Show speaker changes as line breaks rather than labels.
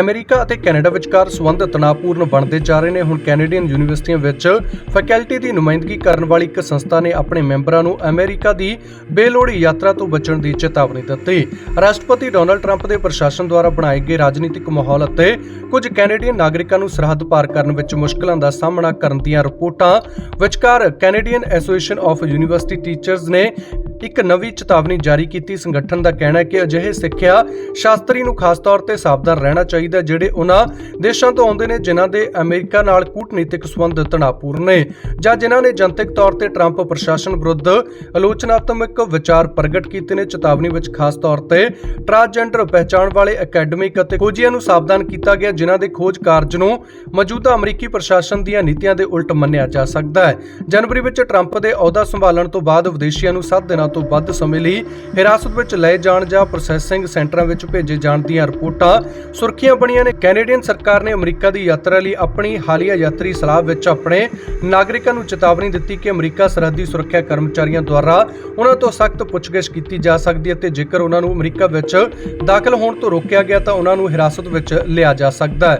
America ਅਤੇ Canada ਵਿਚਕਾਰ ਸਬੰਧ ਤਣਾਅਪੂਰਨ ਬਣਦੇ ਜਾ ਰਹੇ ਨੇ। ਹੁਣ ਕੈਨੇਡੀਅਨ ਯੂਨੀਵਰਸਿਟੀਆਂ ਵਿੱਚ ਫੈਕਲਟੀ ਦੀ ਨੁਮਾਇੰਦਗੀ ਕਰਨ ਵਾਲੀ ਇੱਕ ਸੰਸਥਾ ਨੇ ਆਪਣੇ ਮੈਂਬਰਾਂ ਨੂੰ ਅਮਰੀਕਾ ਦੀ ਬੇਲੋੜੀ ਯਾਤਰਾ ਤੋਂ ਬਚਣ ਦੀ ਚੇਤਾਵਨੀ ਦਿੱਤੀ। ਰਾਸ਼ਟਰਪਤੀ ਡੋਨਲਡ ਟਰੰਪ ਦੇ ਪ੍ਰਸ਼ਾਸਨ ਦੁਆਰਾ ਬਣਾਏ ਗਏ ਰਾਜਨੀਤਿਕ ਮਾਹੌਲ ਅਤੇ ਕੁਝ ਕੈਨੇਡੀਅਨ ਨਾਗਰਿਕਾਂ ਨੂੰ ਸਰਹੱਦ ਪਾਰ ਕਰਨ ਵਿੱਚ ਮੁਸ਼ਕਲਾਂ ਦਾ ਸਾਹਮਣਾ ਕਰਨ ਦੀਆਂ ਰਿਪੋਰਟਾਂ ਵਿਚਕਾਰ Canadian association of university teachers ਨੇ ਇੱਕ ਨਵੀਂ ਚੇਤਾਵਨੀ ਜਾਰੀ ਕੀਤੀ। ਸੰਗਠਨ ਦਾ ਕਹਿਣਾ ਹੈ ਕਿ ਅਜਿਹੇ ਸਿੱਖਿਆ ਸ਼ਾਸਤਰੀ ਨੂੰ ਖਾਸ ਤੌਰ ਤੇ ਸਾਵਧਾਨ ਰਹਿਣਾ ਚਾਹੀਦਾ ਜਿਹੜੇ ਉਹਨਾਂ ਦੇਸ਼ਾਂ ਤੋਂ ਆਉਂਦੇ ਨੇ, ਜਿਨ੍ਹਾਂ ਦੇ ਅਮਰੀਕਾ ਨਾਲ ਕੂਟਨੀਤਿਕ ਸੰਬੰਧ ਤਣਾਅਪੂਰਨ ਨੇ ਜਾਂ ਜਿਨ੍ਹਾਂ ਨੇ ਜਨਤਕ ਤੌਰ ਤੇ ਟਰੰਪ ਪ੍ਰਸ਼ਾਸਨ ਵਿਰੁੱਧ ਆਲੋਚਨਾਤਮਕ ਵਿਚਾਰ ਪ੍ਰਗਟ ਕੀਤੇ ਨੇ। ਚੇਤਾਵਨੀ ਵਿੱਚ ਖਾਸ ਤੌਰ ਤੇ ਟਰਾਂਸਜੈਂਡਰ ਪਹਿਚਾਣ ਵਾਲੇ ਅਕੈਡਮਿਕ ਅਤੇ ਖੋਜੀਆਂ ਨੂੰ ਸਾਵਧਾਨ ਕੀਤਾ ਗਿਆ, ਜਿਨ੍ਹਾਂ ਦੇ ਖੋਜ ਕਾਰਜ ਨੂੰ ਮੌਜੂਦਾ ਅਮਰੀਕੀ ਪ੍ਰਸ਼ਾਸਨ ਦੀਆਂ ਨੀਤੀਆਂ ਦੇ ਉਲਟ ਮੰਨਿਆ ਜਾ ਸਕਦਾ ਹੈ। ਜਨਵਰੀ ਵਿੱਚ ਟਰੰਪ ਦੇ ਅਹੁਦਾ ਸੰਭਾਲਣ ਤੋਂ ਬਾਅਦ ਵਿਦੇਸ਼ੀਆਂ ਨੂੰ 7 ਦਿਨਾਂ ਤੋਂ ਵੱਧ ਸਮੇਂ ਲਈ ਹਿਰਾਸਤ ਵਿੱਚ ਲਏ ਜਾਣ ਜਾਂ ਪ੍ਰੋਸੈਸਿੰਗ ਸੈਂਟਰਾਂ ਵਿੱਚ ਭੇਜੇ ਜਾਣ ਦੀਆਂ ਰਿਪੋਰਟਾਂ ਸੁਰਖੀਆਂ ਬਣੀਆਂ ਨੇ। ਕੈਨੇਡੀਅਨ ਸਰਕਾਰ ਨੇ ਅਮਰੀਕਾ ਦੀ ਯਾਤਰਾ ਲਈ ਆਪਣੀ ਹਾਲੀਆ ਯਾਤਰੀ ਸਲਾਹ ਵਿੱਚ ਆਪਣੇ ਨਾਗਰਿਕਾਂ ਨੂੰ ਚੇਤਾਵਨੀ ਦਿੱਤੀ ਕਿ ਅਮਰੀਕਾ ਸਰਹੱਦੀ ਸੁਰੱਖਿਆ ਕਰਮਚਾਰੀਆਂ ਦੁਆਰਾ ਉਹਨਾਂ ਤੋਂ ਸਖਤ ਪੁੱਛਗਿੱਛ ਕੀਤੀ ਜਾ ਸਕਦੀ ਹੈ ਤੇ ਜੇਕਰ ਉਹਨਾਂ ਨੂੰ ਅਮਰੀਕਾ ਵਿੱਚ ਦਾਖਲ ਹੋਣ ਤੋਂ ਰੋਕਿਆ ਗਿਆ ਤਾਂ ਉਹਨਾਂ ਨੂੰ ਹਿਰਾਸਤ ਵਿੱਚ ਲਿਆ ਜਾ ਸਕਦਾ ਹੈ।